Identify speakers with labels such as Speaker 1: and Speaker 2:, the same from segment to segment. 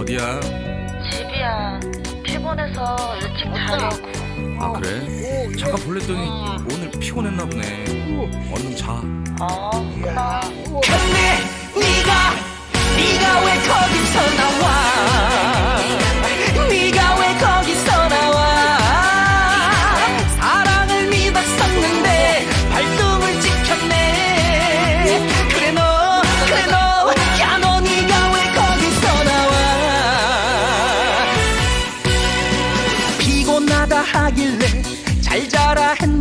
Speaker 1: 어디야?
Speaker 2: 집이야. 피곤해서 일찍 자려고.
Speaker 1: 아 그래? 잠깐 볼랬더니 오늘 피곤했나 보네. 얼른 자.
Speaker 2: 어,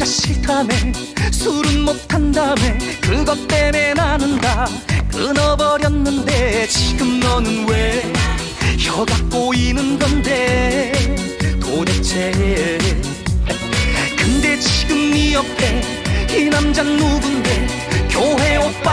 Speaker 3: 남자 싫다며 술은 못한다며 그것 때문에 나는 다 끊어버렸는데 지금 너는 왜 혀가 꼬이는 건데 도대체. 근데 지금 네 옆에 이 남자 누군데? 교회 오빠